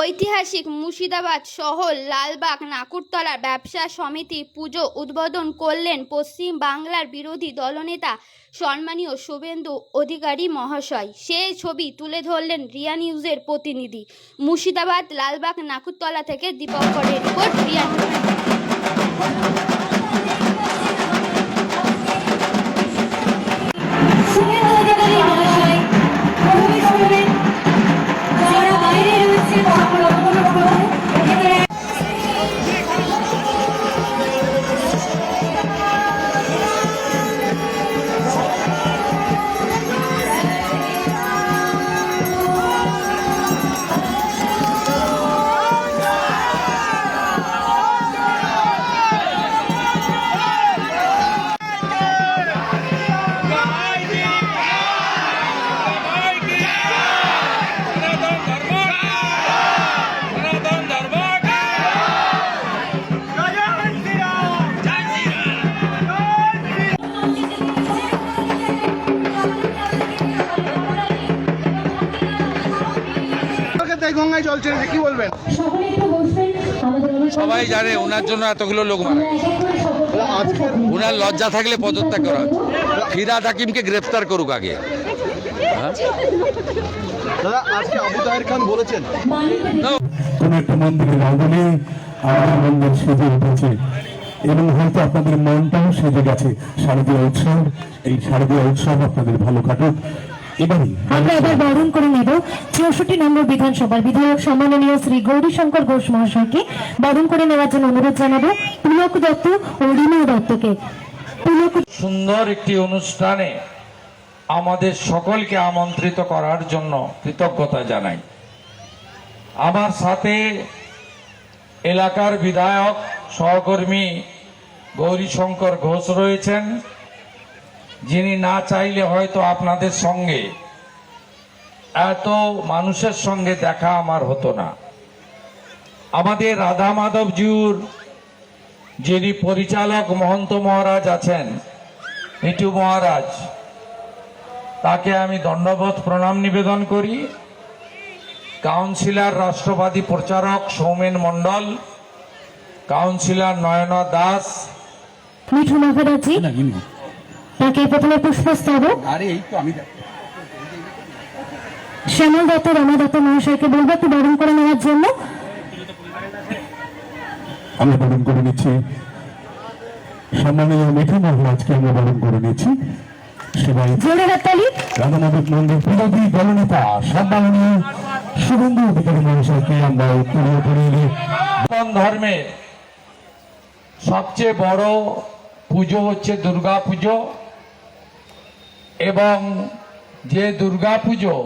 ঐতিহাসিক মুর্শিদাবাদ শহর লালবাগ নাকুরতলা ব্যবসা সমিতি পুজো উদ্বোধন করলেন পশ্চিম বাংলার বিরোধী দলনেতা সম্মানীয় শুভেন্দু অধিকারী মহাশয়। সেই ছবি তুলে ধরলেন রিয়া নিউজের প্রতিনিধি। মুর্শিদাবাদ, লালবাগ, নাকুরতলা থেকে দীপঙ্করের রিপোর্ট, রিয়া নিউজ। গঙ্গায় জল ছেড়েছে কি বলবেন? সকলে একটু বসবেন আমাদের অনুষ্ঠান সবাই জানে ওনার জন্য এতগুলো লোক মারা ওনার লজ্জা থাকলে পদত্যাগ করা। ফিরাদ হাকিমকে গ্রেফতার করুক আগে। হ্যাঁ? দাদা আজকে আবু তাহের খান বলেছেন. কোন একটা মন্দিরের আগুনে আমাদের মন্দির সেজে উঠেছে। এবং হয়তো আপনাদের মনটাও সেজে গেছে। শারদীয় উৎসব এই শারদীয় উৎসব আপনাদের ভালো কাটুক। আমরা এবার বরণ করে নেব চৌষট্টি নম্বর বিধানসভার বিধায়ক সম্মাননীয় শ্রী গৌরীশঙ্কর ঘোষ মহাশয়কে। বরণ করে নেওয়ার জন্য অনুরোধ জানাব পুলক দত্ত ও রিমা দত্তকে। সুন্দর একটি অনুষ্ঠানে আমাদের সকলকে আমন্ত্রিত করার জন্য কৃতজ্ঞতা জানাই। আমার সাথে এলাকার বিধায়ক সহকর্মী গৌরীশঙ্কর ঘোষ রয়েছেন। যিনি না চাইলে হয়তো আপনাদের সঙ্গে। এত মানুষের সঙ্গে দেখা আমার হতো না। আমাদের রাধা মাধবজিউর যিনি পরিচালক মহন্ত মহারাজ আছেন মিটু মহারাজ তাকে আমি দণ্ডবোধ প্রণাম নিবেদন করি। কাউন্সিলর রাষ্ট্রবাদী প্রচারক সৌমেন মণ্ডল কাউন্সিলর নয়না দাস। মিঠু মহারাজি তাকে প্রথমে পুষ্পস্তবক। শ্যামল দত্ত রমা দত্ত মহাশয়কে বলব একটু বরণ করে নেওয়ার জন্য। আমরা বরণ করে নিচ্ছি। সম্মানীয় মিঠু মহারাজকে আমরা বরণ করে নিচ্ছি। সবাই জোরে হাততালি রাধামাধব মন্দির বিরোধী দলনেতা সম্মানীয় শুভেন্দু অধিকারী মহাশয়কে আমরা উত্তরীয় করিয়ে সনাতন ধর্মের সবচেয়ে বড় পুজো হচ্ছে দুর্গা পুজো এবং যে দুর্গা পুজো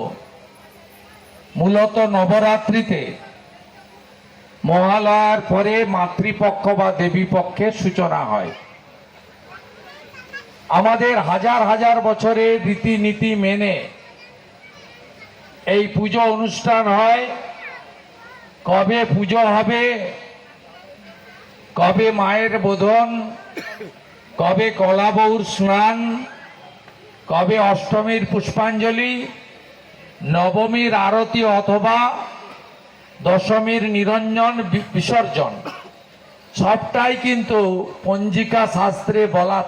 মূলত নবরাত্রিতে মহালয়ার পরে মাতৃপক্ষ বা দেবী পক্ষের সূচনা হয়। আমাদের হাজার হাজার বছরের রীতিনীতি মেনে এই পুজো অনুষ্ঠান হয়। কবে পুজো হবে? কবে মায়ের বোধন? কবে কলা বউর স্নান? কবে অষ্টমীর পুষ্পাঞ্জলি নবমীর আরতি অথবা দশমীর নিরঞ্জন বিসর্জন? সবটাই কিন্তু পঞ্জিকা শাস্ত্রে বলা